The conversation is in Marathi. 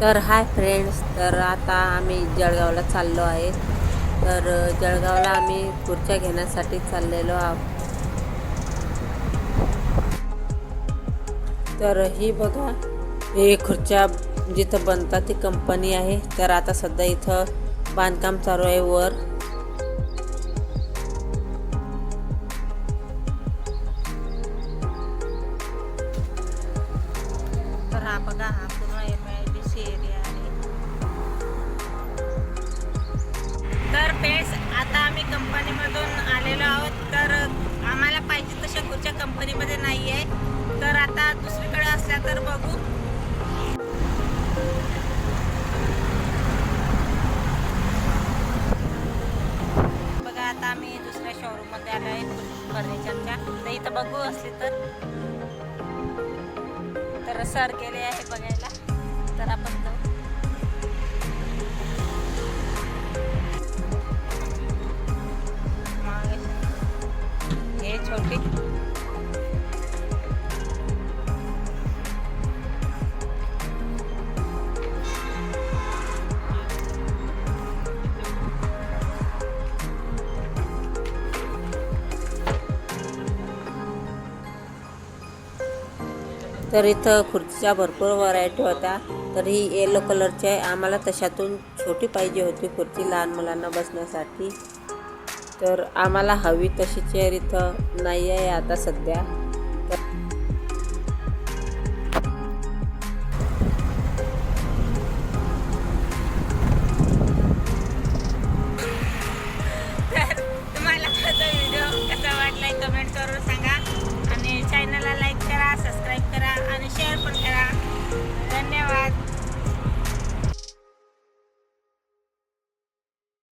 तर हाय फ्रेंड्स तर आता आम्ही जळगावला चाललो आहे. तर जळगावला आम्ही खुर्च्या घेण्यासाठी चाललेलो आहोत तर ही बघा हे खुर्च्या जिथं बनतात ती कंपनी आहे. तर आता सध्या इथं बांधकाम चालू आहे वर. तर हा बघा हा पूर्ण M I D C area आहे तर पेस आता आम्ही कंपनीमधून आलेलो आहोत. तर आम्हाला पाहिजे तशा कुठच्या कंपनीमध्ये नाही आहे तर आता दुसरीकडे असल्या तर बघू. बघा आता आम्ही दुसऱ्या शोरूममध्ये आलो आहे फर्निचरच्या. तर इथं बघू असली तर. तर सर गेले आहे बघायला. तर आपण जाऊ. हे छोटी. तर इथं खुर्चीच्या भरपूर व्हरायटी होत्या. तर ही येलो कलरची आहे आम्हाला तशातून छोटी पाहिजे होती खुर्ची लहान मुलांना बसण्यासाठी. तर आम्हाला हवी तशी चेअर इथं नाही आहे आता सध्या.